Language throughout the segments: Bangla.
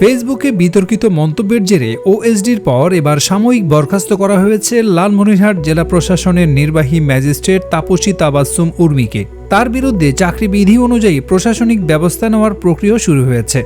ফেসবুকে বিতর্কিত মন্তব্যের জেরে ওএসডির পর এবার সাময়িক বরখাস্ত করা হয়েছে লালমনিরহাট জেলা প্রশাসনের নির্বাহী ম্যাজিস্ট্রেট তাপসী তাবাসুম উর্মিকে। তার বিরুদ্ধে চাকরিবিধি অনুযায়ী প্রশাসনিক ব্যবস্থা নেওয়ার প্রক্রিয়া শুরু হয়েছে।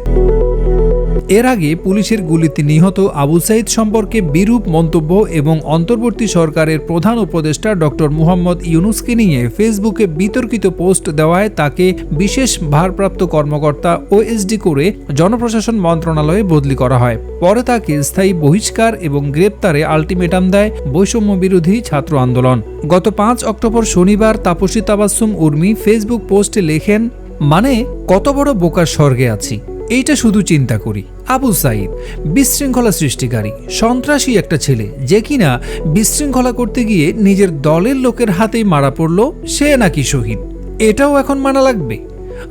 এর আগে পুলিশের গুলিতে নিহত আবু সাইদ সম্পর্কে বিরূপ মন্তব্য এবং অন্তর্বর্তী সরকারের প্রধান উপদেষ্টা ডক্টর মুহাম্মদ ইউনুসকে নিয়ে ফেসবুকে বিতর্কিত পোস্ট দেওয়ায় তাকে বিশেষ ভারপ্রাপ্ত কর্মকর্তা ওএসডি করে জনপ্রশাসন মন্ত্রণালয়ে বদলি করা হয়। পরে তাকে স্থায়ী বহিষ্কার এবং গ্রেপ্তারে আলটিমেটাম দেয় বৈষম্য বিরোধী ছাত্র আন্দোলন। গত পাঁচ অক্টোবর শনিবার তাপসী তাবাসুম উর্মি ফেসবুক পোস্টে লেখেন মানে কত বড় বোকার স্বর্গে আছি। এইটা শুধু চিন্তা করি। আবু সাইদ বিশৃঙ্খলা সৃষ্টিকারী, সন্ত্রাসী একটা ছেলে যে কিনা বিশৃঙ্খলা করতে গিয়ে নিজের দলের লোকের হাতেই মারা পড়ল, সে নাকি শহীদ। এটাও এখন মানা লাগবে?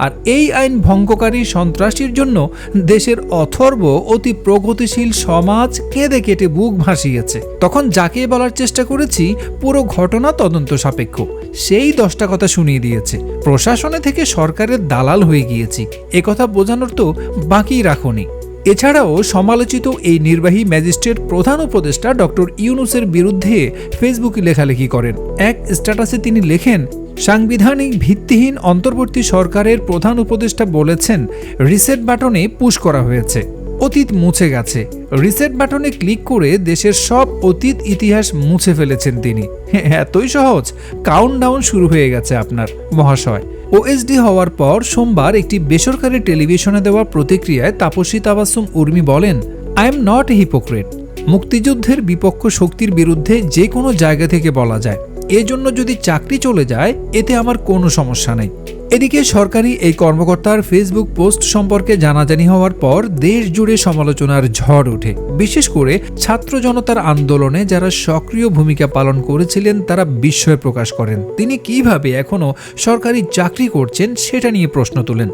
আর এই আইন ভঙ্গকারী সন্ত্রাসীর জন্য দেশের অথর্ব অতি প্রগতিশীল সমাজ কেঁদে কেটে বুক ভাসিয়েছে। তখন যাকে বলার চেষ্টা করেছি, পুরো ঘটনা তদন্ত সাপেক্ষ। সেই দশটা কথা শুনিয়ে দিয়েছে। প্রশাসনে থেকে সরকারের দালাল হয়ে গিয়েছি। একথা বোঝানোর তো বাকি রাখনি এছাড়াও সমালোচিত এই নির্বাহী ম্যাজিস্ট্রেট প্রধান উপদেষ্টা ডক্টর ইউনুসের বিরুদ্ধে ফেসবুকে লেখালেখি করেন। এক স্ট্যাটাসে তিনি লেখেন, সাংবিধানিক ভিত্তিহীন অন্তর্বর্তী সরকারের প্রধান উপদেষ্টা বলেছেন, রিসেট বাটনে পুশ করা হয়েছে, অতীত মুছে গেছে। রিসেট বাটনে ক্লিক করে দেশের সব অতীত ইতিহাস মুছে ফেলেছেন তিনি। এতই সহজ? কাউন্টডাউন শুরু হয়ে গেছে আপনার মহাশয়। ওএসডি হওয়ার পর সোমবার একটি বেসরকারি টেলিভিশনে দেওয়া প্রতিক্রিয়ায় তাপসী তাবাসুম উর্মি বলেন আই এম নট হিপোক্রেট মুক্তিযুদ্ধের বিপক্ষ শক্তির বিরুদ্ধে যে কোনো জায়গা থেকে বলা যায়। এজন্য যদি চাকরি চলে যায়, এতে আমার কোনো সমস্যা নেই। এদিকে সরকারি এই কর্মকর্তার ফেসবুক পোস্ট সম্পর্কে জানাজানি হওয়ার পর দেশ জুড়ে সমালোচনার ঝড় ওঠে। বিশেষ করে ছাত্র জনতার আন্দোলনে যারা সক্রিয় ভূমিকা পালন করেছিলেন, তারা বিস্ময় প্রকাশ করেন। তিনি কীভাবে এখনও সরকারি চাকরি করছেন, সেটা নিয়ে প্রশ্ন তোলেন।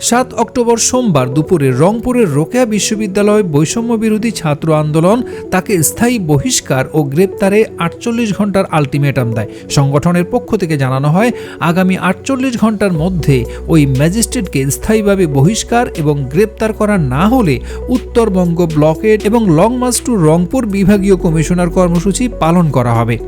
সাত অক্টোবর সোমবার দুপুরে রংপুরের রোকেয়া বিশ্ববিদ্যালয় বৈষম্য বিরোধী ছাত্র আন্দোলন তাকে স্থায়ী বহিষ্কার ও গ্রেপ্তারে আটচল্লিশ ঘণ্টার আলটিমেটাম দেয়। সংগঠনের পক্ষ থেকে জানানো হয়, আগামী আটচল্লিশ ঘণ্টার মধ্যে ওই ম্যাজিস্ট্রেটকে স্থায়ীভাবে বহিষ্কার এবং গ্রেপ্তার করা না হলে উত্তরবঙ্গ ব্লকেট এবং লং মার্চ টু রংপুর বিভাগীয় কমিশনার কর্মসূচি পালন করা হবে।